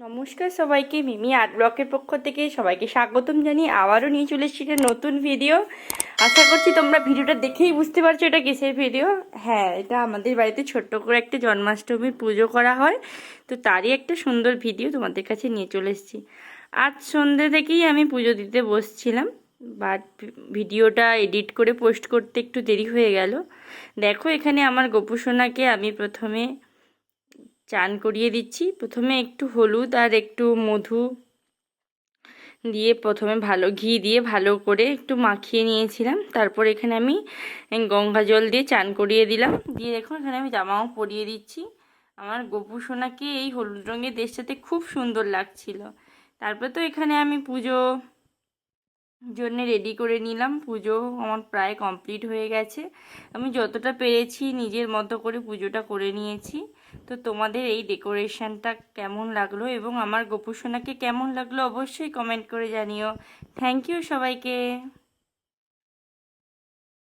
নমস্কার সবাইকে, মিমি আর্ট ব্লকের পক্ষ থেকে সবাইকে স্বাগতম জানিয়ে আবারও নিয়ে চলে এসেছি একটা নতুন ভিডিও আশা করছি তোমরা ভিডিওটা দেখেই বুঝতে পারছ এটা কিসের ভিডিও হ্যাঁ এটা আমাদের বাড়িতে ছোট্ট করে একটা জন্মাষ্টমীর পুজো করা হয়। তো তারই একটা সুন্দর ভিডিও তোমাদের কাছে নিয়ে চলে এসেছি। আজ সন্ধ্যে থেকেই আমি পুজো দিতে বসছিলাম বাট ভিডিওটা এডিট করে পোস্ট করতে একটু দেরি হয়ে গেল। দেখো এখানে আমার গোপুসোনাকে আমি প্রথমে চান করিয়ে দিচ্ছি। প্রথমে একটু হলুদ আর একটু মধু দিয়ে প্রথমে ভালো ঘি দিয়ে ভালো করে একটু মাখিয়ে নিয়েছিলাম। তারপর এখানে আমি গঙ্গা জল দিয়ে চান করিয়ে দিলাম। দিয়ে দেখুন, এখানে আমি জামাও পরিয়ে দিচ্ছি। আমার গোপু সোনাকে এই হলুদ রঙের দেশটাতে খুব সুন্দর লাগছিল। তারপর তো এখানে আমি পুজো জন্য রেডি করে নিলাম। পুজো আমার প্রায় কমপ্লিট হয়ে গেছে। আমি যতটা পেরেছি নিজের মতো করে পুজোটা করে নিয়েছি। তো তোমাদের এই ডেকোরেশনটা কেমন লাগল এবং আমার গোপুসোনাকে কেমন লাগল অবশ্যই কমেন্ট করে জানিও। থ্যাংক ইউ সবাইকে।